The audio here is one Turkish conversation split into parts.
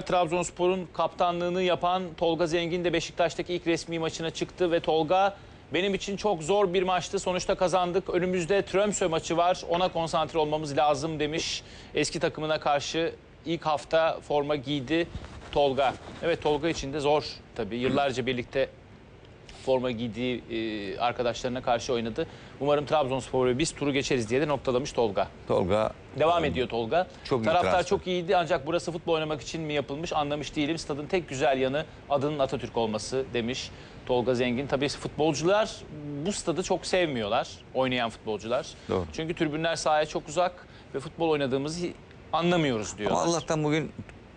Trabzonspor'un kaptanlığını yapan Tolga Zengin de Beşiktaş'taki ilk resmi maçına çıktı ve Tolga benim için çok zor bir maçtı. Sonuçta kazandık. Önümüzde Tromsø maçı var. Ona konsantre olmamız lazım demiş. Eski takımına karşı ilk hafta forma giydi Tolga. Evet Tolga için de zor tabii. Yıllarca birlikte forma giydiği e, arkadaşlarına karşı oynadı. Umarım Trabzonspor ve biz turu geçeriz diye de noktalamış Tolga. Tolga Devam ediyor Tolga. Çok iyi Taraftar transfer. çok iyiydi ancak burası futbol oynamak için mi yapılmış anlamış değilim. Stadın tek güzel yanı adının Atatürk olması demiş Tolga Zengin. Tabii futbolcular bu stadı çok sevmiyorlar. Oynayan futbolcular. Doğru. Çünkü tribünler sahaya çok uzak ve futbol oynadığımızı anlamıyoruz diyorlar. ama Allah'tan bugün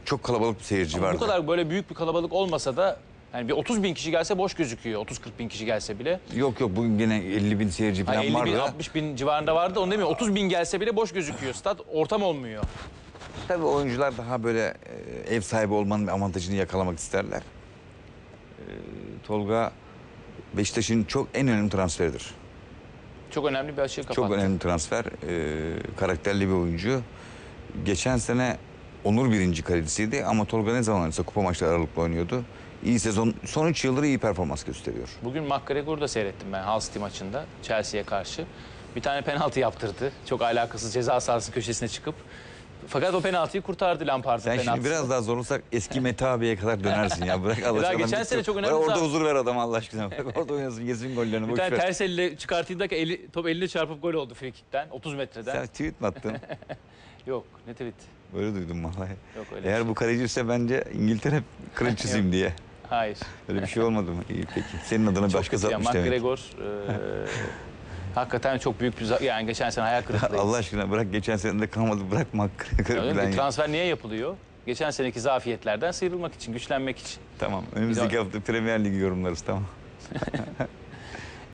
çok kalabalık bir seyirci vardı. Bu kadar böyle büyük bir kalabalık olmasa da yani bir 30 bin kişi gelse boş gözüküyor. 30-40 bin kişi gelse bile. Yok yok bugün gene 50 bin seyirci falan Yani 50 bin, vardı. 60 bin civarında vardı. Onu demiyor. 30 bin gelse bile boş gözüküyor. Stat ortam olmuyor. Tabii oyuncular daha böyle e, ev sahibi olmanın avantajını yakalamak isterler. E, Tolga Beşiktaş'ın çok en önemli transferidir. Çok önemli bir açığı kapattı. Çok önemli transfer. E, karakterli bir oyuncu. Geçen sene Onur birinci kalecisiydi ama Tolga ne zaman oynasa kupa maçları aralıklı oynuyordu. İyi sezon, son 3 yıldır iyi performans gösteriyor. Bugün McGregor'u da seyrettim ben Hull City maçında Chelsea'ye karşı. Bir tane penaltı yaptırdı. Çok alakasız ceza sahası köşesine çıkıp. Fakat o penaltıyı kurtardı Lampard'ın Sen penaltısı. şimdi biraz daha zorlasak eski Mete abiye kadar dönersin ya. Bırak Allah aşkına. geçen bir- sene çok Bırak önemli Orada zam- huzur ver adama Allah aşkına. Bırak orada oynasın yesin gollerini. bir boş tane ver. ters elle çıkarttığında eli, top eline çarpıp gol oldu frikikten 30 metreden. Sen tweet mi attın? Yok ne tweet. Böyle duydum vallahi. Yok öyle. Eğer şey. bu kaleci ise bence İngiltere kraliçesiyim diye. Hayır. Öyle bir şey olmadı mı? İyi peki. Senin adına Çok başkası kötü ya. atmış demek. McGregor e, hakikaten çok büyük bir yani geçen sene hayal kırıklığı. Allah aşkına bırak geçen sene de kalmadı bırak McGregor Yani falan bir ya. transfer niye yapılıyor? Geçen seneki zafiyetlerden sıyrılmak için, güçlenmek için. Tamam önümüzdeki Bir hafta Premier Ligi yorumlarız tamam.